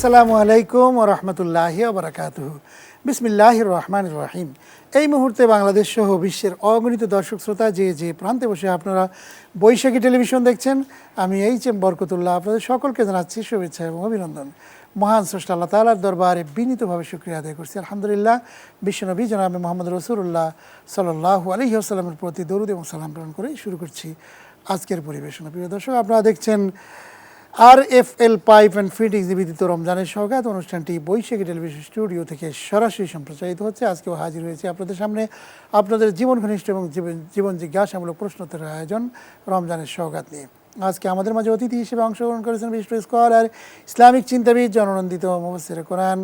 আসসালামু আলাইকুম ও রহমতুল্লাহ বারাকাত বিসমিল্লাহ রহমান রহিম। এই মুহূর্তে বাংলাদেশ সহ বিশ্বের অগণিত দর্শক শ্রোতা যে যে প্রান্তে বসে আপনারা বৈশাখী টেলিভিশন দেখছেন, আমি এইচ এম বরকতুল্লাহ আপনাদের সকলকে জানাচ্ছি শুভেচ্ছা এবং অভিনন্দন। মহান স্রষ্টা আল্লাহ তালার দরবারে বিনীতভাবে শুক্রিয়া আদায় করছি। আলহামদুলিল্লাহ, বিশ্বনবী জনাবে মোহাম্মদ রসুল্লাহ সাল্লাহ আলহি আসসালামের প্রতি দরুদ এবং সালাম প্রেরণ করে শুরু করছি আজকের পরিবেশনা। প্রিয় দর্শক, আপনারা দেখছেন R F L pipe and fittings নিবেদিত রমজানের সৌগাত অনুষ্ঠানটি বৈশাখী টেলিভিশন স্টুডিও থেকে সরাসরি সম্প্রচারিত হচ্ছে। আজকেও হাজির হয়েছে আপনাদের সামনে। আপনাদের জীবন ঘনিষ্ঠ এবং জীবন জিজ্ঞাসামূলক প্রশ্নোত্তরের আয়োজন রমজানের সৌগাত নিয়ে। আজকে আমাদের মাঝে অতিথি হিসেবে অংশগ্রহণ করেছেন বিশিষ্ট স্কলার, ইসলামিক চিন্তাবিদ, জননন্দিত মুফসির কোরআন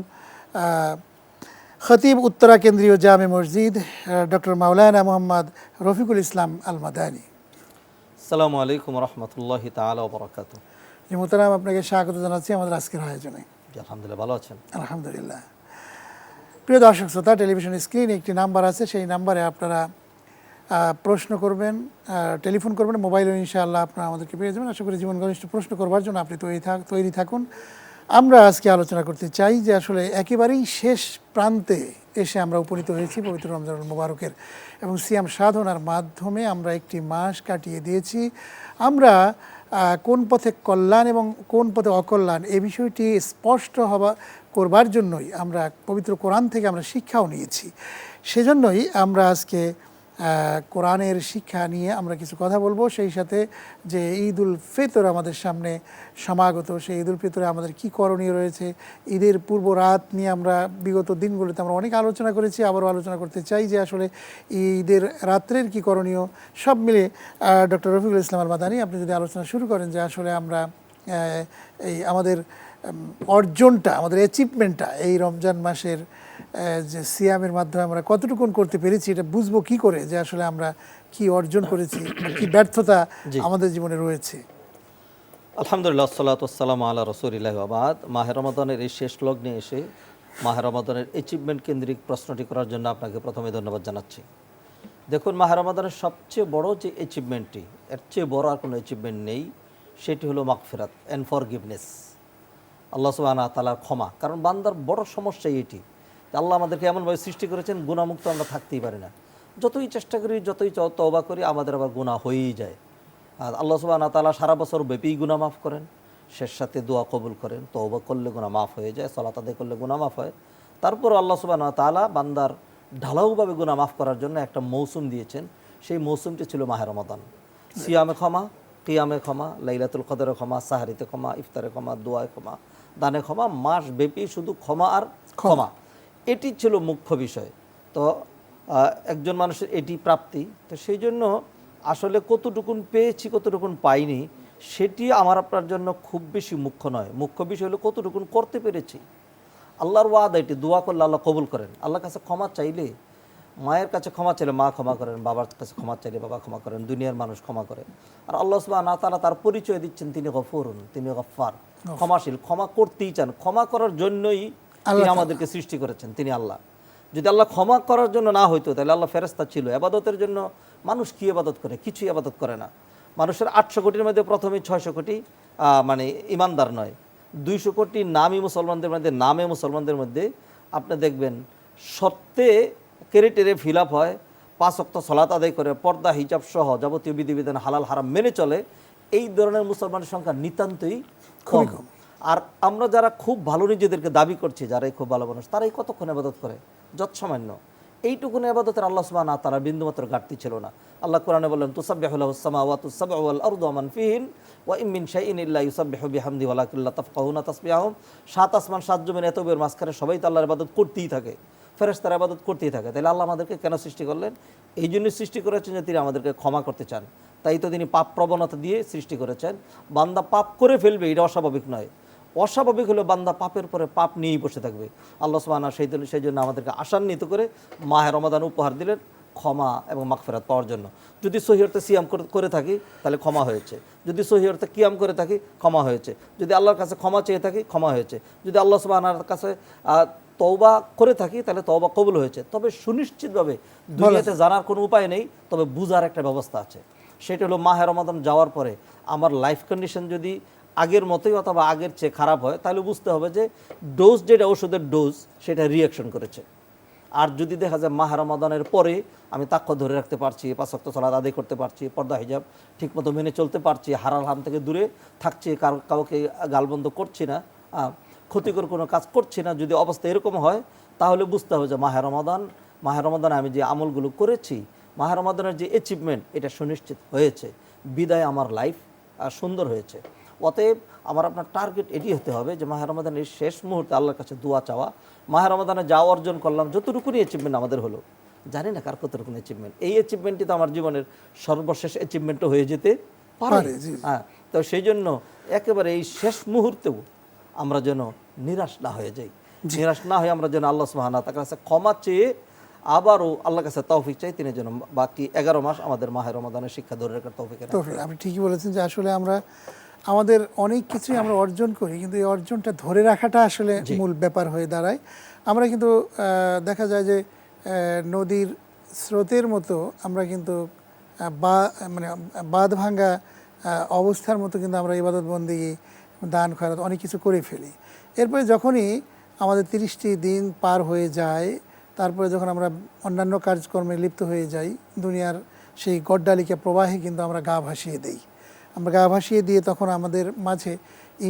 খতিব উত্তরা কেন্দ্রীয় জামে মসজিদ ডক্টর মাওলানা মোহাম্মদ রফিকুল ইসলাম আল মাদানী আসসালামু আলাইকুম রহমতুল্লাহ তালা বরকাত জি মোতারাম আপনাকে স্বাগত জানাচ্ছি আমাদের আজকের আয়োজনে। আলহামদুলিল্লাহ ভালো আছেন? আলহামদুলিল্লাহ। প্রিয় দর্শক শ্রোতা টেলিভিশন স্ক্রিনে একটি নাম্বার আছে সেই নাম্বারে আপনারা প্রশ্ন করবেন টেলিফোন করবেন মোবাইলে ইনশাআল্লাহ আপনারা আমাদেরকে পেয়ে যাবেন। আশা করি জীবন ঘনিষ্ঠ প্রশ্ন করবার জন্য আপনি তৈরি থাক তৈরি থাকুন। আমরা আজকে আলোচনা করতে চাই যে আসলে একেবারেই শেষ প্রান্তে এসে আমরা উপনীত হয়েছি পবিত্র রমজান মোবারকের এবং সিয়াম সাধনার মাধ্যমে আমরা একটি মাস কাটিয়ে দিয়েছি। আমরা কোন পথে কল্যাণ এবং কোন পথে অকল্যাণ এ বিষয়টি স্পষ্ট হওয়া করবার জন্যই আমরা পবিত্র কোরআন থেকে আমরা শিক্ষাও নিয়েছি। সেজন্যই আমরা আজকে কোরআনের শিক্ষা নিয়ে আমরা কিছু কথা বলব। সেই সাথে যে ঈদ উল ফিতর আমাদের সামনে সমাগত, সেই ঈদ উল ফিতরে আমাদের কি করণীয় রয়েছে, ঈদের পূর্ব রাত নিয়ে আমরা বিগত দিনগুলোতে আমরা অনেক আলোচনা করেছি, আবারও আলোচনা করতে চাই যে আসলে ঈদের রাত্রের কি করণীয়। সব মিলে ডক্টর রফিকুল ইসলাম আল মাদানী, আপনি যদি আলোচনা শুরু করেন যে আসলে আমরা এই আমাদের অর্জনটা, আমাদের অ্যাচিভমেন্টটা এই রমজান মাসের যে সিয়ামের মাধ্যমে আমরা কতটুকুন করতে পেরেছি এটা বুঝব কি করে যে আসলে আমরা কি অর্জন করেছি কি ব্যর্থতা আমাদের জীবনে রয়েছে। আলহামদুলিল্লাহ সাল্লাতাম আল্লাহ রসুলিল্লাহ আবাদ মাহে রমাদানের এই শেষ লগ্নে এসে মাহে রমাদানের অ্যাচিভমেন্ট কেন্দ্রিক প্রশ্নটি করার জন্য আপনাকে প্রথমে ধন্যবাদ জানাচ্ছি। দেখুন মাহে রমাদানের সবচেয়ে বড় যে অ্যাচিভমেন্টটি এর চেয়ে বড় আর কোনো অ্যাচিভমেন্ট নেই সেটি হলো মাকফেরাত অ্যান্ড ফরগিভনেস আল্লাহ সুবাহ তালার ক্ষমা। কারণ বান্দার বড় সমস্যা এটি আল্লাহ আমাদেরকে এমনভাবে সৃষ্টি করেছেন গুণামুক্ত আমরা থাকতেই পারি না। যতই চেষ্টা করি যতই তওবা করি আমাদের আবার গুণা হয়েই যায়। আর আল্লাহ সুবাহ তালা সারা বছর ব্যাপী গুণা মাফ করেন শেষ সাথে দোয়া কবুল করেন তওবা করলে গুণা মাফ হয়ে যায় সলাত আদায় করলে গুণা মাফ হয়। তারপর আল্লাহ সুবাহ তালা বান্দার ঢালাউভাবে গুণা মাফ করার জন্য একটা মৌসুম দিয়েছেন। সেই মৌসুমটি ছিল মাহের রমাদান। সিয়ামে ক্ষমা কিয়ামে ক্ষমা লাইলাতুল কদরে ক্ষমা সাহারিতে ক্ষমা ইফতারে ক্ষমা দোয়ায় ক্ষমা দানে ক্ষমা মাস ব্যাপী শুধু ক্ষমা আর ক্ষমা। এটি ছিল মুখ্য বিষয়। তো একজন মানুষের এটি প্রাপ্তি। তো সেই জন্য আসলে কতটুকুন পেয়েছি কতটুকুন পাইনি সেটি আমার আপনার জন্য খুব বেশি মুখ্য নয়। মুখ্য বিষয় হলো কতটুকুন করতে পেরেছি। আল্লাহর ওয়াদ এটি দোয়া করলে আল্লাহ কবুল করেন। আল্লাহর কাছে ক্ষমা চাইলে মায়ের কাছে ক্ষমা চাইলে মা ক্ষমা করেন বাবার কাছে ক্ষমা চাইলে বাবা ক্ষমা করেন দুনিয়ার মানুষ ক্ষমা করে। আর আল্লাহ সুবাহ না তারা তার পরিচয় দিচ্ছেন তিনি গফরুন তিনি গফার ক্ষমাশীল ক্ষমা করতেই চান। ক্ষমা করার জন্যই তিনি আমাদেরকে সৃষ্টি করেছেন তিনি আল্লাহ। যদি আল্লাহ ক্ষমা করার জন্য না হইতো তাহলে আল্লাহ ফেরেস্তা ছিল। আবাদতের জন্য মানুষ কি আবাদত করে? কিছুই আবাদত করে না। মানুষের আটশো কোটির মধ্যে প্রথমে ছয়শো কোটি মানে ইমানদার নয়। দুইশো কোটি নামই মুসলমানদের মধ্যে নামে মুসলমানদের মধ্যে আপনি দেখবেন সত্যে ক্যারেটেরে ফিল আপ হয় পাঁচ অক্ত সলাত আদায় করে পর্দা হিজাব সহ যাবতীয় বিধিবিধান হালাল হারাম মেনে চলে এই ধরনের মুসলমানের সংখ্যা নিতান্তই কম। আর আমরা যারা খুব ভালো নিজেদেরকে দাবি করছি, যারাই খুব ভালো মানুষ, তারাই কতক্ষণ আবাদত করে? যৎসামান্য। এইটুকুন আবাদতের আল্লাহ সুবাহ তারা বিন্দুমাত্র ঘাটতি ছিল না। আল্লাহ কোরআনে বললেন তাফকাহুনা সাত আসমান, সাত জমিন, এত বের মাঝখানে সবাই তো আল্লাহর ইবাদত করতেই থাকে। ফেরেশতার ইবাদত করতেই থাকে। তাহলে আল্লাহ আমাদেরকে কেন সৃষ্টি করলেন? এই জন্য সৃষ্টি করেছেন যে তিনি আমাদেরকে ক্ষমা করতে চান। তাই তো তিনি পাপ প্রবণতা দিয়ে সৃষ্টি করেছেন। বান্দা পাপ করে ফেলবে, এটা অস্বাভাবিক নয়। অস্বাভাবিক হলো বান্দা পাপের পরে পাপ নিয়েই বসে থাকবে। আল্লাহ সুবহানাহু সেই জন্য- সেই জন্য আমাদেরকে আশান্বিত করে মাহে রমাদান উপহার দিলেন ক্ষমা এবং মাগফিরাত পাওয়ার জন্য। যদি সহিয়র্তে সিয়াম করে- থাকি তাহলে ক্ষমা হয়েছে। যদি সহিয়র্তে কিয়াম করে থাকি ক্ষমা হয়েছে। যদি আল্লাহর কাছে ক্ষমা চেয়ে থাকি ক্ষমা হয়েছে। যদি আল্লাহ সুবহানার কাছে তওবা করে থাকি তাহলে তওবা কবুল হয়েছে। তবে সুনিশ্চিতভাবে দুনিয়াতে জানার কোনো উপায় নেই তবে বুঝার একটা ব্যবস্থা আছে। সেটা হলো মাহে রমাদান যাওয়ার পরে আমার লাইফ কন্ডিশন যদি আগের মতোই অথবা আগের চেয়ে খারাপ হয়, তাহলে বুঝতে হবে যে ডোজ যেটা ওষুধের ডোজ সেটা রিয়াকশন করেছে। আর যদি দেখা যায় মাহ রমাদানের পরে আমি তাক্ষ ধরে রাখতে পারছি পাঁচক্ত সলাদ আদায় করতে পারছি, পর্দা হিজাব ঠিকমতো মেনে চলতে পারছি, হারাল হাম থেকে দূরে থাকছি, কারও কাউকে গালবন্ধ করছি না ক্ষতিকর কোনো কাজ করছি না, যদি অবস্থা এরকম হয়, তাহলে বুঝতে হবে যে মাহে রমাদানে আমি যে আমলগুলো করেছি, মাহে রমাদানের যে অ্যাচিভমেন্ট এটা সুনিশ্চিত হয়েছে। বিদায় আমার লাইফ সুন্দর হয়েছে। অতএব আমার আপনার টার্গেট এটি হতে হবে যে মাহের রমাদানের শেষ মুহূর্তে আল্লাহর কাছে দোয়া চাওয়া মাহের রমাদানে যা অর্জন করলাম যতটুকুনি অ্যাচিভমেন্ট আমাদের হলো। জানি না কার কতটুকুন অ্যাচিভমেন্ট এই অ্যাচিভমেন্টটি তো আমার জীবনের সর্বশেষ অ্যাচিভমেন্টও হয়ে যেতে পারে। হ্যাঁ তো সেই জন্য একেবারে এই শেষ মুহূর্তেও আমরা যেন নিরাশ না হয়ে যাই। নিরাশ না হয়ে আমরা যেন আল্লাহ সুবহানাহু তার কাছে ক্ষমা চেয়ে আবারও আল্লাহর কাছে তৌফিক চাই তিনি যেন বাকি এগারো মাস আমাদের মাহের রমাদানের শিক্ষা ধরে রাখার তৌফিক। আপনি ঠিকই বলেছেন যে আসলে আমরা আমাদের অনেক কিছুই আমরা অর্জন করি কিন্তু এই অর্জনটা ধরে রাখাটা আসলে মূল ব্যাপার হয়ে দাঁড়ায়। আমরা কিন্তু দেখা যায় যে নদীর স্রোতের মতো আমরা কিন্তু বা মানে বাঁধ ভাঙ্গা অবস্থার মতো কিন্তু আমরা ইবাদত বন্দি দান খয়রাত অনেক কিছু করে ফেলি। এরপরে যখনই আমাদের তিরিশটি দিন পার হয়ে যায় তারপরে যখন আমরা অন্যান্য কাজকর্মে লিপ্ত হয়ে যাই দুনিয়ার সেই গড্ডালিকা প্রবাহে কিন্তু আমরা গা ভাসিয়ে দেই। আমরা গা ভাসিয়ে দিয়ে তখন আমাদের মাঝে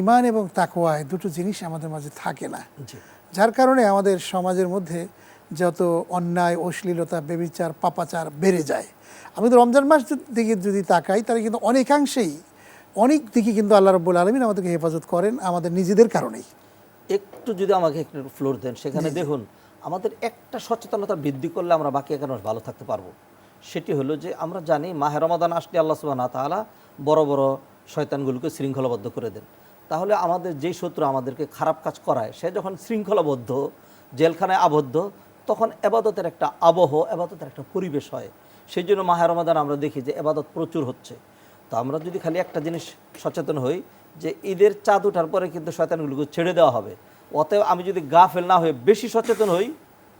ইমান এবং তাকোয়ায় দুটো জিনিস আমাদের মাঝে থাকে না। যার কারণে আমাদের সমাজের মধ্যে যত অন্যায় অশ্লীলতা বেবিচার পাপাচার বেড়ে যায়। আমি তো রমজান মাস দিকে যদি তাকাই তাহলে কিন্তু অনেকাংশেই অনেক দিকে কিন্তু আল্লাহ রব্বুল আলমিন আমাদেরকে হেফাজত করেন আমাদের নিজেদের কারণেই। একটু যদি আমাকে একটু ফ্লোর দেন সেখানে দেখুন আমাদের একটা সচেতনতা বৃদ্ধি করলে আমরা বাকি মাস ভালো থাকতে পারব। সেটি হলো যে আমরা জানি মাহের রমাদান আসলে আল্লাহ সুবাহ তাআলা বড় বড় শয়তানগুলোকে শৃঙ্খলাবদ্ধ করে দেন। তাহলে আমাদের যেই শত্রু আমাদেরকে খারাপ কাজ করায়, সে যখন শৃঙ্খলাবদ্ধ, জেলখানায় আবদ্ধ, তখন এবাদতের একটা আবহ, এবাদতের একটা পরিবেশ হয়। সেই জন্য মাহের রমাদান আমরা দেখি যে এবাদত প্রচুর হচ্ছে। তো আমরা যদি খালি একটা জিনিস সচেতন হই যে ঈদের চাঁদ ওঠার পরে কিন্তু শয়তানগুলোকে ছেড়ে দেওয়া হবে। অতএব আমি যদি গা ফেল না হয়ে বেশি সচেতন হই,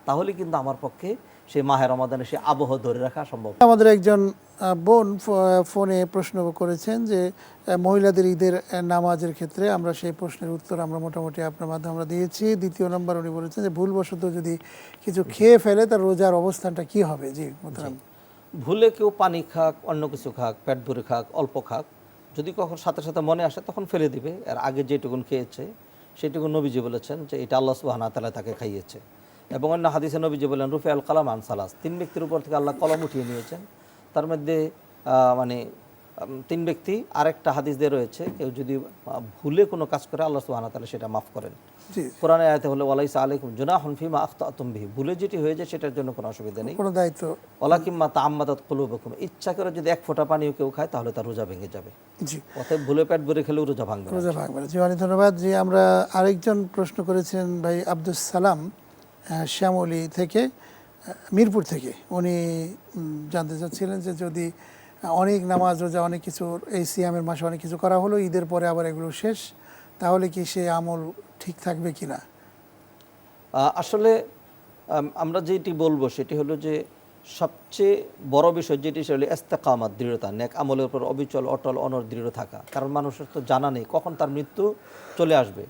তাহলে কিন্তু আমার পক্ষে সেই মাহের রমাদানে সে আবহ ধরে রাখা সম্ভব। আমাদের একজন বোন ফোনে প্রশ্ন করেছেন যে মহিলাদের ঈদের নামাজের ক্ষেত্রে আমরা সেই প্রশ্নের উত্তর আমরা মোটামুটি আপনার মাধ্যমে আমরা দিয়েছি। দ্বিতীয় নম্বর উনি বলেছেন যে ভুলবশত যদি কিছু খেয়ে ফেলে তার রোজার অবস্থানটা কি হবে? জি ভুলে কেউ পানি খাক অন্য কিছু খাক পেট ভরে খাক অল্প খাক যদি কখন সাথে সাথে মনে আসে তখন ফেলে দিবে। আর আগে যেটুকুন খেয়েছে সেটুকু নবীজি বলেছেন যে এটা আল্লাহ সুবাহ তালা তাকে খাইয়েছে। এবং অন্য হাদিসে নবীজি বলেন রুফে আল কালাম আন সালাস। তিন ব্যক্তির উপর থেকে আল্লাহ কলম উঠিয়ে নিয়েছেন। তার মধ্যে মানে তিন ব্যক্তি আরেকটা হাদিস দিয়ে রয়েছে কেউ যদি ভুলে কোনো কাজ করে আল্লাহ সুবাহ তালা সেটা মাফ করেন। কোরআনে আয়াতে হলো ওয়ালাইসা আলাইকুম জুনাহুন ফিমা আখতাতুম বিহি। ভুলে যেটি হয়ে যায় সেটার জন্য কোনো অসুবিধা নেই। কোনো দায়িত্ব। ওলা কিম্মা তা তাম্মাদাত কুলুবকুম। ইচ্ছা করে যদি এক ফোঁটা পানিও কেউ খায় তাহলে তার রোজা ভেঙে যাবে। জি। অতএব ভুলে পেট ভরে খেলেও রোজা ভাঙবে রোজা ভাঙবে। জি অনেক ধন্যবাদ। জি আমরা আরেকজন প্রশ্ন করেছেন ভাই আব্দুল সালাম। শ্যামলী থেকে মিরপুর থেকে। উনি জানতে চাচ্ছিলেন যে যদি অনেক নামাজ, রোজা, অনেক কিছু, এই সিয়ামের মাসে অনেক কিছু করা হলো, ঈদের পরে আবার এগুলো শেষ, তাহলে কি সে আমল ঠিক থাকবে কি না আসলে আমরা যেটি বলব সেটি হলো যে, সবচেয়ে বড় বিষয় যেটি সেটা হলো এস্তেকামাত দৃঢ়তা, নেক আমলের উপর অবিচল, অটল অনর দৃঢ় থাকা। কারণ মানুষের তো জানা নেই কখন তার মৃত্যু চলে আসবে।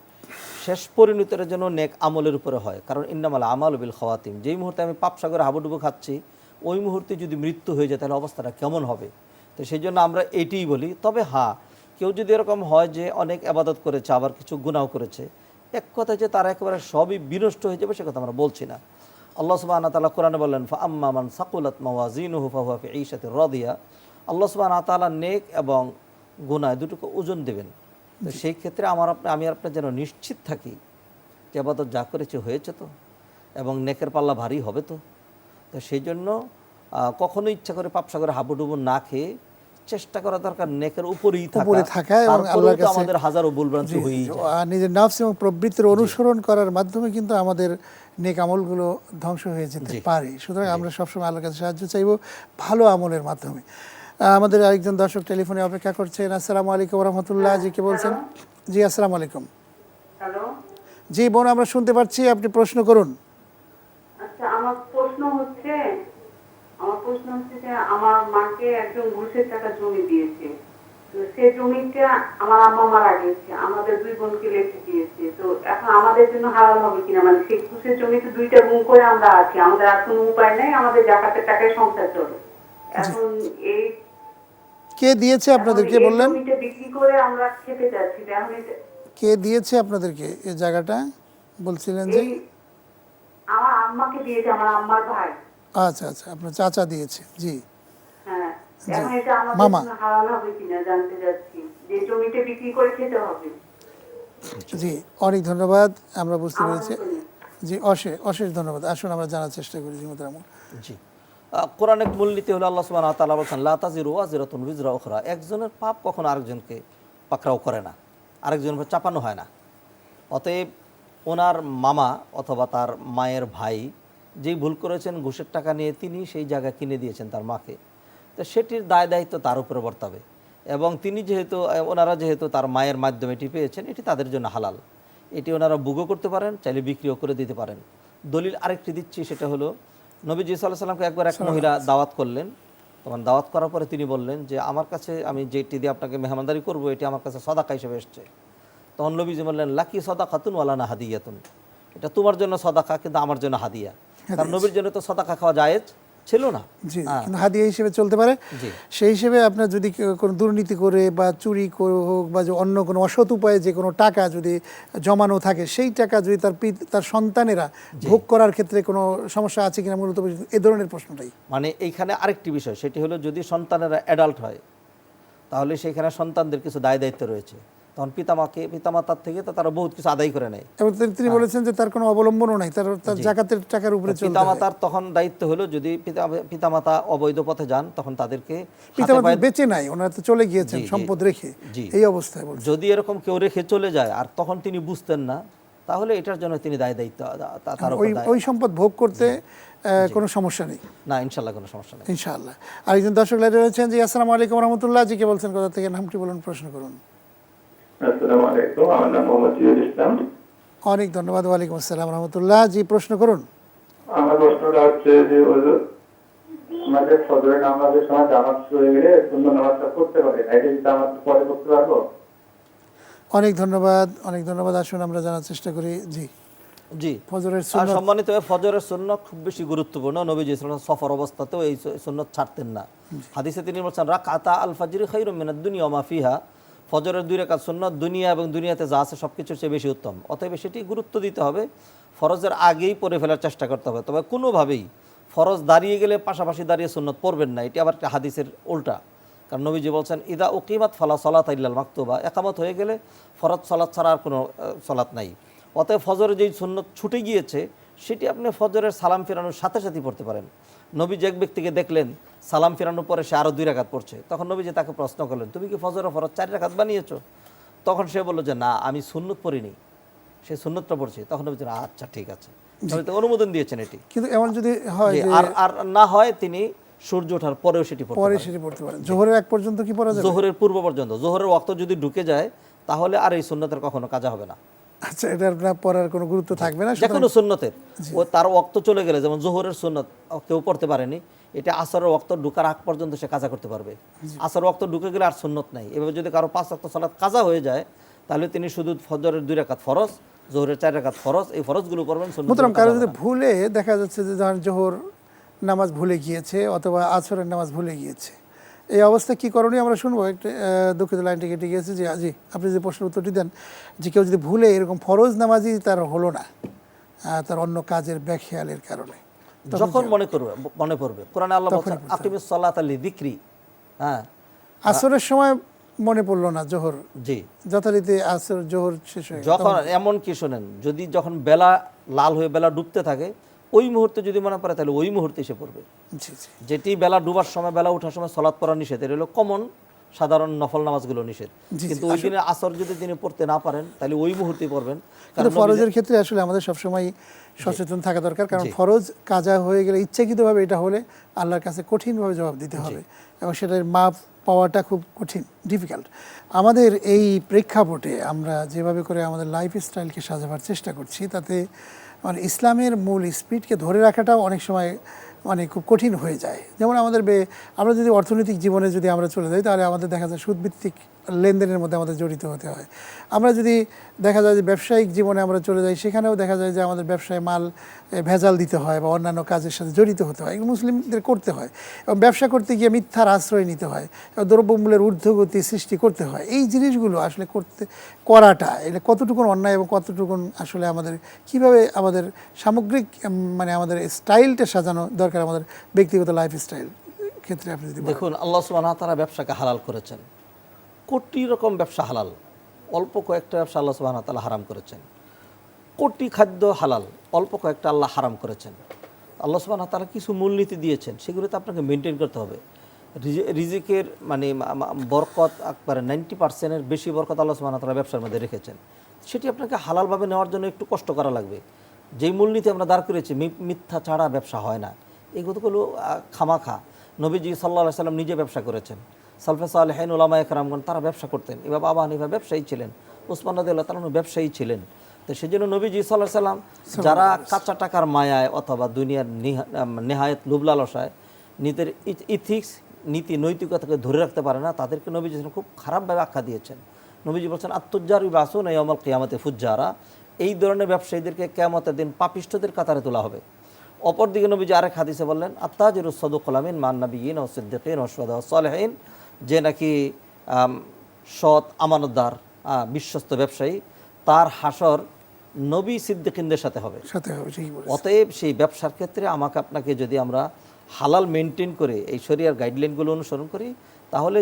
শেষ পরিণতির জন্য নেক আমলের উপরে হয়। কারণ ইন্নামাল আমাল বিল খাওয়াতিম। যেই মুহূর্তে আমি পাপসাগরে হাবুডুবু খাচ্ছি, ওই মুহূর্তে যদি মৃত্যু হয়ে যায়, তাহলে অবস্থাটা কেমন হবে? তো সেই জন্য আমরা এটিই বলি। তবে হ্যাঁ কেউ যদি এরকম হয় যে অনেক আবাদত করেছে, আবার কিছু গুনাহ করেছে, এক কথা যে তারা একেবারে সবই বিনষ্ট হয়ে যাবে, সে কথা আমরা বলছি না। আল্লাহ সুবাহ তালা কোরআনে বললেন আম্মা মান সাকুলাত ফাহুয়া ফি ঈশাতির রাদিয়া। আল্লাহ সুবাহ তাআলা নেক এবং গুনায় দুটোকে ওজন দেবেন। তো সেই ক্ষেত্রে আমার আমি আপনার যেন নিশ্চিত থাকি যে আবাদত যা করেছে হয়েছে তো এবং নেকের পাল্লা ভারী হবে তো। তো সেই জন্য কখনো ইচ্ছা করে পাপসাগরে হাবুডুবু না খেয়ে চেষ্টা করা দরকার নেকের উপরেই উপরে থাকা এবং আল্লাহর কাছে- আমাদের হাজারো ভুলভ্রান্তি আর নিজের নাফস এবং প্রবৃত্তির অনুসরণ করার মাধ্যমে কিন্তু আমাদের নেক আমলগুলো ধ্বংস হয়ে যেতে পারে। সুতরাং আমরা সবসময় আল্লাহর কাছে সাহায্য চাইব ভালো আমলের মাধ্যমে। আমাদের আরেকজন দর্শক টেলিফোনে অপেক্ষা করছেন। আসসালামু আলাইকুম রহমতুল্লাহ জি কে বলছেন? জি আসসালামু আলাইকুম। হ্যালো। জি বোন আমরা শুনতে পাচ্ছি আপনি প্রশ্ন করুন। আচ্ছা আমার প্রশ্ন হচ্ছে আমার প্রশ্ন হচ্ছে যে আমার মাকে একজন ঘুষের টাকা জমি দিয়েছে। তো সে জমিটা আমার আম্মা মারা গেছে আমাদের দুই বোনকে রেখে দিয়েছে। তো এখন আমাদের জন্য হারাল হবে কিনা? মানে সেই খুশের জমিতে দুইটা গুণ করে আমরা আছি। আমাদের আর কোনো উপায় নেই আমাদের জাকাতের টাকায় সংসার চলে। এখন এই কে দিয়েছে আপনাদেরকে বললেন? বিক্রি করে আমরা খেতে কে দিয়েছে আপনাদেরকে এই জায়গাটা? বলছিলেন যে? আমার আম্মাকে দিয়েছে আমার আম্মার ভাই। আচ্ছা আচ্ছা আপনার চাচা দিয়েছে জি। হ্যাঁ এখন এটা আমাদের মামা। হবে কিনা জানতে চাচ্ছি। যে জমিটা বিক্রি করে খেতে হবে। জি অনেক ধন্যবাদ আমরা বুঝতে পেরেছি। জি অশেষ অশেষ ধন্যবাদ। আসুন আমরা জানার চেষ্টা করি জি মোহতারাম। জি। কোরআনের মূলনীতি হলো আল্লাহ সুবহানাহু ওয়া তাআলা বলছেন, লা তাজিরু ওয়াজিরাতুন উযরা উখরা। একজনের পাপ কখনো আরেকজনকে পাকড়াও করে না, আরেকজনের চাপানো হয় না। অতএব ওনার মামা অথবা তার মায়ের ভাই যেই ভুল করেছেন, ঘুষের টাকা নিয়ে তিনি সেই জায়গা কিনে দিয়েছেন তার মাকে। তো সেটির দায় দায়িত্ব তার উপরে বর্তাবে। এবং তিনি যেহেতু, ওনারা যেহেতু তার মায়ের মাধ্যমে এটি পেয়েছেন, এটি তাদের জন্য হালাল। এটি ওনারা বুগো করতে পারেন, চাইলে বিক্রিও করে দিতে পারেন। দলিল আরেকটি দিচ্ছি, সেটা হলো নবীজি সাল্লাহ সাল্লামকে একবার এক মহিলা দাওয়াত করলেন। তখন দাওয়াত করার পরে তিনি বললেন যে আমার কাছে আমি যেটি দিয়ে আপনাকে মেহমানদারি করব এটি আমার কাছে সদাকা হিসেবে এসছে। তখন নবীজি বললেন লাকি সদা খাতুন ওয়ালানা হাদিয়াতুন। এটা তোমার জন্য সদাকা কিন্তু আমার জন্য হাদিয়া। কারণ নবীর জন্য তো সদাকা খাওয়া জায়েজ। ছিল না। জি হ্যাঁ। কিন্তু হাদিয়া হিসেবে চলতে পারে। সেই হিসেবে আপনার যদি কোনো দুর্নীতি করে বা চুরি করে হোক বা অন্য কোনো অসৎ উপায়ে যে কোনো টাকা যদি জমানো থাকে সেই টাকা যদি তার পিত- তার সন্তানেরা ভোগ করার ক্ষেত্রে কোনো সমস্যা আছে কিনা মূলত এ ধরনের প্রশ্নটাই। মানে এইখানে আরেকটি বিষয় সেটি হলো যদি সন্তানেরা অ্যাডাল্ট হয় তাহলে সেইখানে সন্তানদের কিছু দায় দায়িত্ব রয়েছে। তখন পিতামাকে পিতামাতার থেকে তো তারা বহুত কিছু আদায় করে নেয়। এবং তিনি- তিনি বলেছেন যে তার কোনো অবলম্বনও নাই তার তার জাকাতের টাকার উপরে হয়। পিতামাতার তখন দায়িত্ব হলো যদি পিতা পিতামাতা অবৈধ পথে যান তখন তাদেরকে পিতামাতা বেঁচে নাই ওনারা তো চলে গিয়েছেন। সম্পদ রেখে। এই অবস্থায় বলছেন। যদি এরকম কেউ রেখে চলে যায় আর তখন তিনি বুঝতেন না তাহলে এটার জন্য তিনি দায় দায়িত্ব তার ওই ওই সম্পদ ভোগ করতে কোনো সমস্যা নেই। না ইনশাল্লাহ কোনো সমস্যা নেই। ইনশাআল্লাহ। আরেকজন দর্শক লাইনে রয়েছেন যে আসসালামু আলাইকুম রহমতুল্লাহ। জি কে বলছেন? কোথা থেকে? নামটি বলুন প্রশ্ন করুন। আসসালামু আলাইকুম আমার নাম মোহাম্মদ জিয়াউল ইসলাম। অনেক ধন্যবাদ ওয়ালাইকুম আসসালাম রহমতুল্লাহ। জি প্রশ্ন করুন। আমার প্রশ্নটা হচ্ছে যে আমাদের ফজরের নামাজের সময় জামাত শুরু হয়ে গেলে সুন্দর নামাজটা করতে পারে এটা কি জামাত পরে করতে পারব? অনেক ধন্যবাদ অনেক ধন্যবাদ। আসুন আমরা জানার চেষ্টা করি। জি। জি। ফজরের আর সুন্নাত সম্মানিত ভাই, ফজরের সুন্নত খুব বেশি গুরুত্বপূর্ণ। নবীজি সাল্লাল্লাহু আলাইহি সফর অবস্থাতেও এই সুন্নত ছাড়তেন না। হাদিসে তিনি বলছেন রাকাতা আল ফাজরি খাইরুম মিনাদ দুনিয়া ওয়া মা ফিহা। ফজরের দুই রাকাত সুন্নত, দুনিয়া এবং দুনিয়াতে যা আছে সব কিছুর চেয়ে বেশি উত্তম। অতএব সেটি গুরুত্ব দিতে হবে। ফরজের আগেই পড়ে ফেলার চেষ্টা করতে হবে। তবে কোনোভাবেই ফরজ দাঁড়িয়ে গেলে পাশাপাশি দাঁড়িয়ে সুন্নত পড়বেন না। এটি আবার একটা হাদিসের উল্টা। কারণ নবীজি বলছেন, ইদা উকিমাত ফালা সলাত ইল্লাল মাকতুবা। একামত হয়ে গেলে ফরজ সলাৎ ছাড়া আর কোনো সলাৎ নাই। অতএব ফজরের যেই সুন্নত ছুটে গিয়েছে, সেটি আপনি ফজরের সালাম ফেরানোর সাথে সাথেই পড়তে পারেন। নবীজি এক ব্যক্তিকে দেখলেন সালাম ফেরানোর পরে সে আরও দুই রাখাত পড়ছে। তখন নবীজি তাকে প্রশ্ন করলেন তুমি কি ফজরের ফরজ চার রাখাত বানিয়েছো? তখন সে বলল যে না আমি সুন্নত পড়িনি। সে সুন্নতটা পড়ছে। তখন নবীজি আচ্ছা ঠিক আছে। অনুমোদন দিয়েছেন এটি। কিন্তু এমন যদি হয় যে যে আর আর না হয় তিনি সূর্য ওঠার পরেও সেটি পড়তে পরে সেটি পড়তে পারেন। জোহরের এক পর্যন্ত কি পড়া যাবে? জোহরের পূর্ব পর্যন্ত। জোহরের ওয়াক্ত যদি ঢুকে যায় তাহলে আর এই সুন্নতের কখনো কাজা হবে না। আচ্ছা এটা আপনার পড়ার কোনো গুরুত্ব থাকবে না যে কোনো সুন্নতের। ও তার ওক্ত চলে গেলে যেমন জোহরের সুন্নত কেউ পড়তে পারেনি এটা আসরের ওক্ত ঢুকার আগ পর্যন্ত সে কাজা করতে পারবে। ওক্ত ঢুকে গেলে আর সুন্নত নাই। এভাবে যদি কারও পাঁচ সালাত কাজা হয়ে যায় তাহলে তিনি শুধু ফজরের দুই রাকাত ফরজ জোহরের চার রাকাত ফরজ এই ফরজগুলো করবেন সুন্নত কারও যদি ভুলে দেখা যাচ্ছে যে ধরেন জোহর নামাজ ভুলে গিয়েছে অথবা আসরের নামাজ ভুলে গিয়েছে এই অবস্থা কি করণীয় আমরা শুনব? একটু দুঃখিত লাইনটি কেটে গিয়েছে যে আজি আপনি যে প্রশ্নের উত্তরটি দেন যে কেউ যদি ভুলে এরকম ফরজ নামাজই তার হলো না। তার অন্য কাজের ব্যাখেয়ালের কারণে। যখন মনে করবে মনে পড়বে। কোরআনে আল্লাহ বলছেন আকিমিস সালাত আলি দিক্রি হ্যাঁ। আসরের সময় মনে পড়ল না জোহর? জি। যথারীতি আসর জোহর শেষ হয়ে যখন এমন কি শোনেন যদি যখন বেলা লাল হয়ে বেলা ডুবতে থাকে ওই মুহূর্তে যদি মনে পড়ে তাহলে ওই মুহূর্তে এসে পড়বে। যেটি বেলা ডুবার সময় বেলা ওঠার সময় সলাৎ পড়া নিষেধ। এটা হলো কমন সাধারণ নফল নামাজগুলো নিষেধ। কিন্তু ওই দিনে আসর যদি তিনি পড়তে না পারেন তাহলে ওই মুহূর্তেই পড়বেন। কারণ ফরজের ক্ষেত্রে আসলে আমাদের সবসময় সচেতন থাকা দরকার। কারণ ফরজ কাজা হয়ে গেলে ইচ্ছাকৃতভাবে এটা হলে আল্লাহর কাছে কঠিনভাবে জবাব দিতে হবে এবং সেটার মাপ পাওয়াটা খুব কঠিন ডিফিকাল্ট আমাদের এই প্রেক্ষাপটে আমরা যেভাবে করে আমাদের লাইফ স্টাইলকে সাজাবার চেষ্টা করছি তাতে মানে ইসলামের মূল স্পিডকে ধরে রাখাটাও অনেক সময় মানে খুব কঠিন হয়ে যায়। যেমন আমাদের আমরা যদি অর্থনৈতিক জীবনে যদি আমরা চলে যাই, তাহলে আমাদের দেখা যায় সুদভিত্তিক লেনদেনের মধ্যে আমাদের জড়িত হতে হয়। আমরা যদি দেখা যায় যে ব্যবসায়িক জীবনে আমরা চলে যাই, সেখানেও দেখা যায় যে আমাদের ব্যবসায় মাল ভেজাল দিতে হয় বা অন্যান্য কাজের সাথে জড়িত হতে হয়। এগুলো মুসলিমদের করতে হয় এবং ব্যবসা করতে গিয়ে মিথ্যার আশ্রয় নিতে হয় দ্রব্যমূল্যের ঊর্ধ্বগতি সৃষ্টি করতে হয়। এই জিনিসগুলো আসলে করতে, করাটা, এটা কতটুকুন অন্যায় এবং কতটুকুন আসলে আমাদের, কীভাবে আমাদের সামগ্রিক মানে আমাদের স্টাইলটা সাজানো দরকার আমাদের ব্যক্তিগত লাইফ স্টাইল ক্ষেত্রে আপনি। দেখুন, আল্লাহ সুবাহ তারা ব্যবসাকে হালাল করেছেন। কোটি রকম ব্যবসা হালাল। অল্প কয়েকটা ব্যবসা আল্লাহ সুবাহ তালা হারাম করেছেন। কোটি খাদ্য হালাল, অল্প কয়েকটা আল্লাহ হারাম করেছেন। আল্লাহ সুবাহ তালা কিছু মূলনীতি দিয়েছেন, সেগুলো তো আপনাকে মেনটেন করতে হবে। রিজি- রিজিকের মানে বরকত একবারে নাইনটি পার্সেন্টের বেশি বরকত আল্লাহ সুবাহ তালা ব্যবসার মধ্যে রেখেছেন। সেটি আপনাকে হালালভাবে নেওয়ার জন্য একটু কষ্ট করা লাগবে। যেই মূলনীতি আমরা দাঁড় করেছি মিথ্যা ছাড়া ব্যবসা হয় না। এগুলো খামাখা। নবীজি সাল্লাহ সাল্লাম নিজে ব্যবসা করেছেন। সালফে সালেহাইন ওলামা একরামগণ তারা ব্যবসা করতেন। এবার বাবা হানিফা ব্যবসায়ী ছিলেন উসমান রাদিল্লাহ তারা ব্যবসায়ী ছিলেন। তো সেই জন্য নবীজি সাল্লাহ সাল্লাম যারা কাঁচা টাকার মায়ায় অথবা দুনিয়ার নেহায়েত লুবলালসায় নিজের ইথিক্স নীতি নৈতিকতাকে ধরে রাখতে পারে না তাদেরকে নবীজি খুব খারাপভাবে আখ্যা দিয়েছেন। নবীজি বলছেন আত্মজার বাসুন এই অমল কিয়ামতে ফুজ্জারা। এই ধরনের ব্যবসায়ীদেরকে কেয়ামতের দিন পাপিষ্ঠদের কাতারে তোলা হবে। অপরদিকে নবীজি আরেক হাদিসে বললেন আত্তাজির সদুকলামিন মান নবীন ও সিদ্দিকিন ও সদা সালেহীন। যে নাকি সৎ আমানতদার বিশ্বস্ত ব্যবসায়ী তার হাসর নবী সিদ্দিকিনদের সাথে হবে। সাথে হবে ঠিকই অতএব সেই ব্যবসার ক্ষেত্রে আমাকে আপনাকে যদি আমরা হালাল মেনটেন করে এই শরিয়ার গাইডলাইনগুলো অনুসরণ করি তাহলে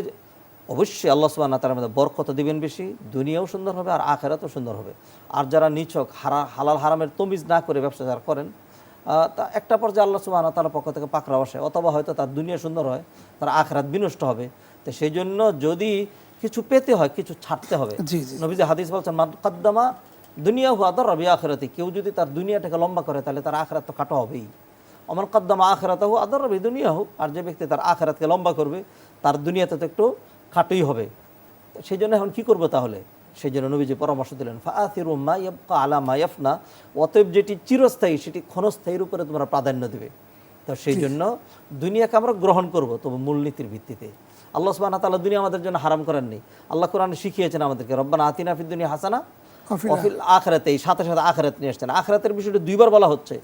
অবশ্যই আল্লাহ সুবাহ তার মধ্যে বরকত দিবেন বেশি দুনিয়াও সুন্দর হবে আর আখেরাতও সুন্দর হবে। আর যারা নিছক হারা হালাল হারামের তমিজ না করে ব্যবসা যারা করেন তা একটা পর্যায়ে আল্লাহ সুবাহ তার পক্ষ থেকে পাকড়া বসে অথবা হয়তো তার দুনিয়া সুন্দর হয় তার আখরাত বিনষ্ট হবে। তো সেই জন্য যদি কিছু পেতে হয় কিছু ছাড়তে হবে। নবীজি হাদিস বলছেন কদ্দামা দুনিয়া হুয়া দর রবি আখরাতি। কেউ যদি তার দুনিয়াটাকে লম্বা করে তাহলে তার আখরাত তো কাটা হবেই। অমন কদ্দামা আখরাত হু আদর রবি দুনিয়া হোক আর যে ব্যক্তি তার আখরাতকে লম্বা করবে তার দুনিয়াতে তো একটু খাটোই হবে। সেই জন্য এখন কী করব তাহলে? সেই জন্য নবীজি পরামর্শ দিলেন ফাআথিরু মা ইয়াবকা আলা মা ইয়াফনা অতএব যেটি চিরস্থায়ী সেটি ক্ষণস্থায়ীর উপরে তোমরা প্রাধান্য দেবে। তো সেই জন্য দুনিয়াকে আমরা গ্রহণ করব তবে মূলনীতির ভিত্তিতে। আল্লাহ সুবহানাহু ওয়া তাআলা দুনিয়া আমাদের জন্য হারাম করেননি। আল্লাহ কোরআনে শিখিয়েছেন আমাদেরকে রব্বানা আতিনা ফিদ দুনিয়া হাসানা অফিল আখরাতে এই সাথে সাথে আখরাত নিয়ে আসছেন। আখরাতের বিষয়টা দুইবার বলা হচ্ছে।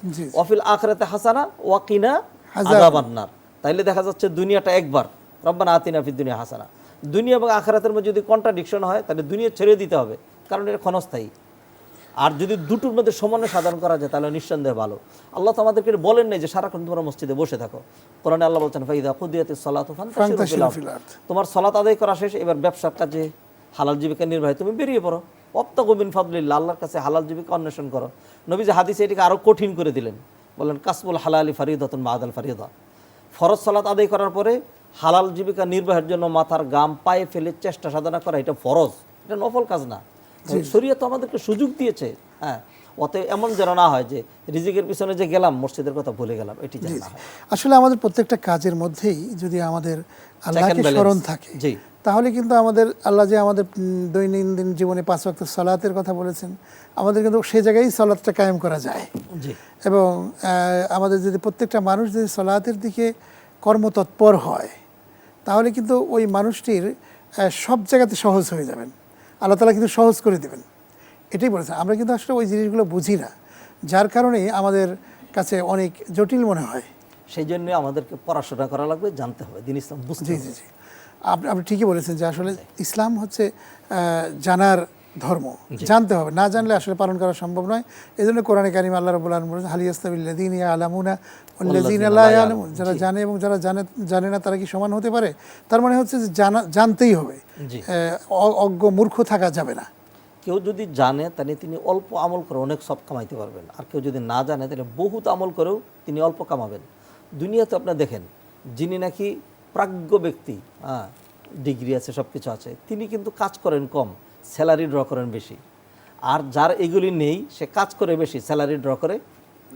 অফিল আখরাতে হাসানা ওয়াকিনা। আযাবান্নার তাইলে দেখা যাচ্ছে দুনিয়াটা একবার রব্বানা আতিনা ফিদ দুনিয়া হাসানা দুনিয়া এবং আখরাতের মধ্যে যদি কন্ট্রাডিকশন হয় তাহলে দুনিয়া ছেড়ে দিতে হবে কারণ এটা ক্ষণস্থায়ী। আর যদি দুটোর মধ্যে সমন্বয় সাধন করা যায় তাহলে নিঃসন্দেহে ভালো। আল্লাহ তো আমাদেরকে বলেন নাই যে সারাক্ষণ তোমরা মসজিদে বসে থাকো। কোরআনে আল্লাহ বলছেন ফাইদা খুদিয়াতি সালাতু। তোমার সলাত আদায় করা শেষ এবার ব্যবসার কাজে হালাল জীবিকা নির্বাহে তুমি বেরিয়ে পড়ো। অপ্তগবিন ফাদলিল্লাহ আল্লাহর কাছে হালাল জীবিকা অন্বেষণ করো। নবী যে হাদিসে এটিকে আরও কঠিন করে দিলেন। বলেন কাসবুল হালালি ফারিদতুন মাহাদাল ফারিদা। ফরজ সালাত আদায় করার পরে হালাল জীবিকা নির্বাহের জন্য মাথার গাম পায়ে ফেলে চেষ্টা সাধনা করা এটা ফরজ। এটা নফল কাজ না। শরীয়ত তো আমাদেরকে সুযোগ দিয়েছে হ্যাঁ। অতএব এমন যেন না হয় যে রিজিকের পিছনে যে গেলাম মসজিদের কথা ভুলে গেলাম এটি যেন আসলে আমাদের প্রত্যেকটা কাজের মধ্যেই যদি আমাদের আল্লাহকে স্মরণ থাকে। তাহলে কিন্তু আমাদের আল্লাহ যে আমাদের দৈনন্দিন জীবনে পাঁচ ওয়াক্ত সালাতের কথা বলেছেন আমাদের কিন্তু সেই জায়গায় সালাতটা কায়েম করা যায়। এবং আহ, আমাদের যদি প্রত্যেকটা মানুষ যদি সালাতের দিকে কর্মতৎপর হয় তাহলে কিন্তু ওই মানুষটির সব জায়গাতে সহজ হয়ে যাবেন। আল্লাহ তালা কিন্তু সহজ করে দেবেন। এটাই বলেছেন আমরা কিন্তু আসলে ওই জিনিসগুলো বুঝি না যার কারণে আমাদের কাছে অনেক জটিল মনে হয়। সেই জন্য আমাদেরকে পড়াশোনা করা লাগবে জানতে হবে দিন ইসলাম বুঝতে জি জি জি। আপনি আপনি ঠিকই বলেছেন যে আসলে ইসলাম হচ্ছে জানার ধর্ম। জানতে হবে। না জানলে আসলে পালন করা সম্ভব নয়। এই জন্য কোরআনে কারিম আল্লাহ রবুল আলম বলেছেন হালিয়াস্তাবিল্লাদিন আলামুনা উল্লাদিন আল্লাহ আলমুন যারা জানে এবং যারা জানে জানে না তারা কি সমান হতে পারে? তার মানে হচ্ছে যে জানা জানতেই হবে। অজ্ঞ মূর্খ থাকা যাবে না। কেউ যদি জানে তাহলে তিনি অল্প আমল করে অনেক সব কামাইতে পারবেন। আর কেউ যদি না জানে তাহলে বহুত আমল করেও তিনি অল্প কামাবেন। দুনিয়াতে আপনার দেখেন যিনি নাকি প্রাজ্ঞ ব্যক্তি হ্যাঁ ডিগ্রি আছে সব কিছু আছে তিনি কিন্তু কাজ করেন কম। স্যালারি ড্র করেন বেশি। আর যার এগুলি নেই সে কাজ করে বেশি স্যালারি ড্র করে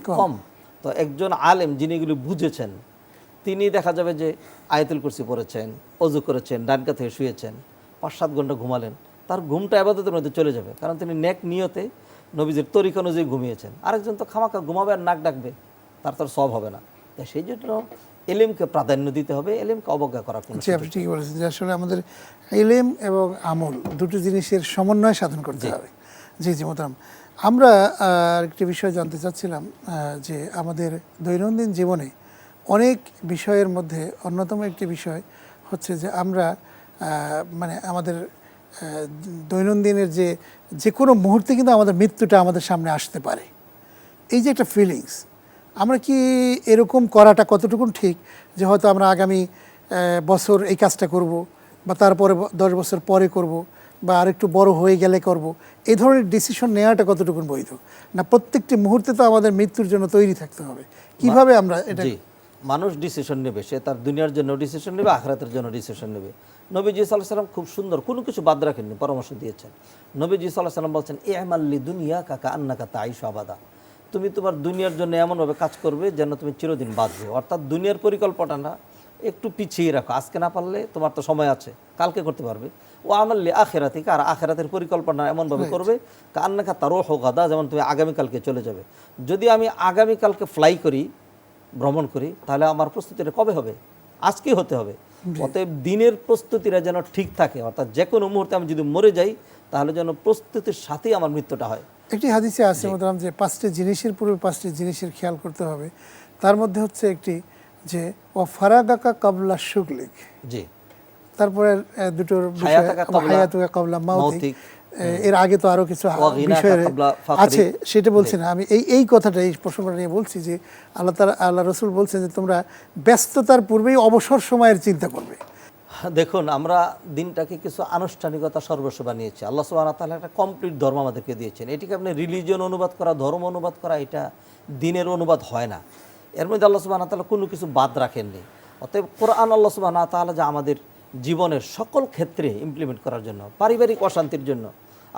কম। তো একজন আলেম যিনি এগুলি বুঝেছেন তিনি দেখা যাবে যে আয়তুল কুরসি পড়েছেন অজু করেছেন ডানকা থেকে শুয়েছেন পাঁচ সাত ঘণ্টা ঘুমালেন তার ঘুমটা আবাদতের মধ্যে চলে যাবে। কারণ তিনি নেক নিয়তে নবীজের তরিক অনুযায়ী ঘুমিয়েছেন। আরেকজন তো খামাকা ঘুমাবে আর নাক ডাকবে তার তার সব হবে না। সেই জন্য এলিমকে প্রাধান্য দিতে হবে এলেমকে অবজ্ঞা করা কোনো জি আপনি ঠিকই বলেছেন যে আসলে আমাদের এলেম এবং আমল দুটো জিনিসের সমন্বয় সাধন করতে হবে। জি জি মোতারাম আমরা আহ, একটি বিষয় জানতে চাচ্ছিলাম যে আমাদের দৈনন্দিন জীবনে অনেক বিষয়ের মধ্যে অন্যতম একটি বিষয় হচ্ছে যে আমরা মানে আমাদের দৈনন্দিনের যে যে কোনো মুহূর্তে কিন্তু আমাদের মৃত্যুটা আমাদের সামনে আসতে পারে। এই যে একটা ফিলিংস আমরা কি এরকম করাটা কতটুকুন ঠিক যে হয়তো আমরা আগামী বছর এই কাজটা করব বা তারপরে দশ বছর পরে করব বা আরেকটু বড় হয়ে গেলে করব? এই ধরনের ডিসিশন নেওয়াটা কতটুকু বৈধ? না প্রত্যেকটি মুহূর্তে তো আমাদের মৃত্যুর জন্য তৈরি থাকতে হবে। কীভাবে আমরা এটা মানুষ ডিসিশন নেবে সে তার দুনিয়ার জন্য ডিসিশন নেবে আখরাতের জন্য ডিসিশন নেবে। নবীজি সাল্লাহ সাল্লাম খুব সুন্দর কোনো কিছু বাদ রাখেননি পরামর্শ দিয়েছেন। নবীজি সাল্লাহ সাল্লাম বলছেন এ আমাল্লি দুনিয়া কাকা আন্না কাতা আইস আবাদা। তুমি তোমার দুনিয়ার জন্য এমনভাবে কাজ করবে যেন তুমি চিরদিন বাঁচবে। অর্থাৎ দুনিয়ার পরিকল্পনাটা একটু পিছিয়ে রাখো। আজকে না পারলে তোমার তো সময় আছে কালকে করতে পারবে। ও আমাল্লি আখেরাতিকে আর আখেরাতের পরিকল্পনা এমনভাবে করবে কান্নাকা তারও হোক আদা যেমন তুমি আগামীকালকে চলে যাবে। যদি আমি আগামীকালকে ফ্লাই করি ভ্রমণ করি তাহলে আমার প্রস্তুতিটা কবে হবে? আজকে হতে হবে। অতএব দিনের প্রস্তুতিটা যেন ঠিক থাকে অর্থাৎ যে কোনো মুহূর্তে আমি যদি মরে যাই তাহলে যেন প্রস্তুতির সাথেই আমার মৃত্যুটা হয়। একটি হাদিসে আছে মোতারাম যে পাঁচটি জিনিসের পূর্বে পাঁচটি জিনিসের খেয়াল করতে হবে। তার মধ্যে হচ্ছে একটি যে ও ফারাগাকা কাবলা শুকলিক জি। তারপরে দুটোর হায়াতাকা কবলা মাউতিক মাউতিক। এর আগে তো আরও কিছু বিষয় আছে সেটা বলছি না। আমি এই এই কথাটা এই প্রসঙ্গটা নিয়ে বলছি যে আল্লাহ তালা আল্লাহ রসুল বলছেন যে তোমরা ব্যস্ততার পূর্বেই অবসর সময়ের চিন্তা করবে। দেখুন, আমরা দিনটাকে কিছু আনুষ্ঠানিকতা সর্বস্ব বানিয়েছি। আল্লাহ সুবাহ একটা কমপ্লিট ধর্ম আমাদেরকে দিয়েছেন। এটিকে আপনি রিলিজিয়ন অনুবাদ করা, ধর্ম অনুবাদ করা, এটা দিনের অনুবাদ হয় না। এর মধ্যে আল্লাহ সুবাহ তাহলে কোনো কিছু বাদ রাখেননি। অতএব কোরআন আল্লাহ সুবাহ তাহলে যে আমাদের জীবনের সকল ক্ষেত্রে ইমপ্লিমেন্ট করার জন্য, পারিবারিক অশান্তির জন্য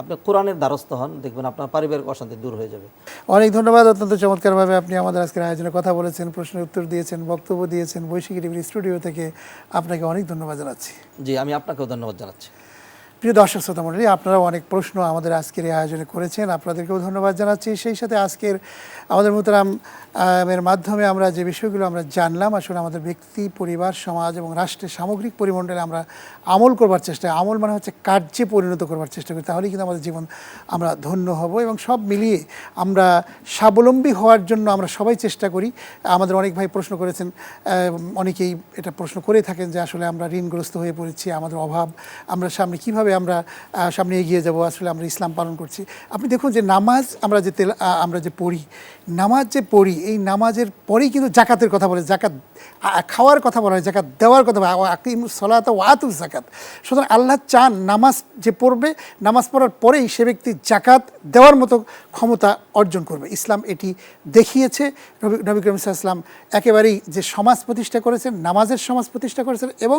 আপনি কোরআনের দ্বারস্থ হন দেখবেন আপনার পারিবারিক অশান্তি দূর হয়ে যাবে। অনেক ধন্যবাদ অত্যন্ত চমৎকারভাবে আপনি আমাদের আজকের আয়োজনে কথা বলেছেন প্রশ্নের উত্তর দিয়েছেন বক্তব্য দিয়েছেন বৈশাখী টিভির স্টুডিও থেকে। আপনাকে অনেক ধন্যবাদ জানাচ্ছি। জি আমি আপনাকেও ধন্যবাদ জানাচ্ছি। প্রিয় দর্শক, শ্রোতা মণ্ডলী, আপনারাও অনেক প্রশ্ন আমাদের আজকের এই আয়োজনে করেছেন। আপনাদেরকেও ধন্যবাদ জানাচ্ছি। সেই সাথে আজকের আমাদের মোতারাম এর মাধ্যমে আমরা যে বিষয়গুলো আমরা জানলাম, আসলে আমাদের ব্যক্তি, পরিবার, সমাজ এবং রাষ্ট্রের সামগ্রিক পরিমণ্ডলে আমরা আমল করবার চেষ্টা, আমল মানে হচ্ছে কার্যে পরিণত করবার চেষ্টা করি, তাহলেই কিন্তু আমাদের জীবন আমরা ধন্য হব এবং সব মিলিয়ে আমরা স্বাবলম্বী হওয়ার জন্য আমরা সবাই চেষ্টা করি। আমাদের অনেক ভাই প্রশ্ন করেছেন অনেকেই এটা প্রশ্ন করে থাকেন যে আসলে আমরা ঋণগ্রস্ত হয়ে পড়েছি, আমাদের অভাব, আমরা সামনে কীভাবে আমরা সামনে এগিয়ে যাব। আসলে আমরা ইসলাম পালন করছি। আপনি দেখুন যে নামাজ আমরা যে তেল আমরা যে পড়ি, নামাজ যে পড়ি, এই নামাজের পরেই কিন্তু জাকাতের কথা বলে, জাকাত খাওয়ার কথা বলা হয়, জাকাত দেওয়ার কথা বলা আকিম সলাত ওয়াতুল জাকাত সুতরাং আল্লাহ চান নামাজ যে পড়বে, নামাজ পড়ার পরেই সে ব্যক্তি জাকাত দেওয়ার মতো ক্ষমতা অর্জন করবে। ইসলাম এটি দেখিয়েছে। নবী নবী করিম ইসলাম একেবারেই যে সমাজ প্রতিষ্ঠা করেছেন, নামাজের সমাজ প্রতিষ্ঠা করেছেন এবং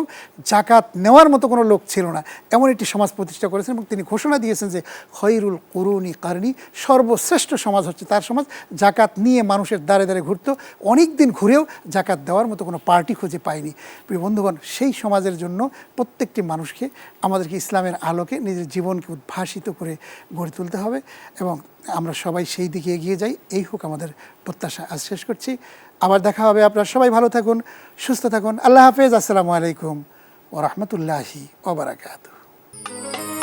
জাকাত নেওয়ার মতো কোনো লোক ছিল না। এমন একটি সমাজ প্রতিষ্ঠা করেছেন এবং তিনি ঘোষণা দিয়েছেন যে খৈরুল করুণী কারণী সর্বশ্রেষ্ঠ সমাজ হচ্ছে তার সমাজ। জাকাত নিয়ে মানুষের দ্বারে দ্বারে ঘুরতো। অনেক দিন ঘুরেও জাকাত দেওয়ার মতো কোনো পার্টি খুঁজে পায়নি। প্রিয় বন্ধুগণ, সেই সমাজের জন্য প্রত্যেকটি মানুষকে আমাদেরকে ইসলামের আলোকে নিজের জীবনকে উদ্ভাসিত করে গড়ে তুলতে হবে এবং আমরা সবাই সেই দিকে এগিয়ে যাই। এই হোক আমাদের প্রত্যাশা। আজ শেষ করছি। আবার দেখা হবে। আপনারা সবাই ভালো থাকুন, সুস্থ থাকুন। আল্লাহ হাফেজ। আসসালামু আলাইকুম ও রহমতুল্লাহি ওবরাকাতু Música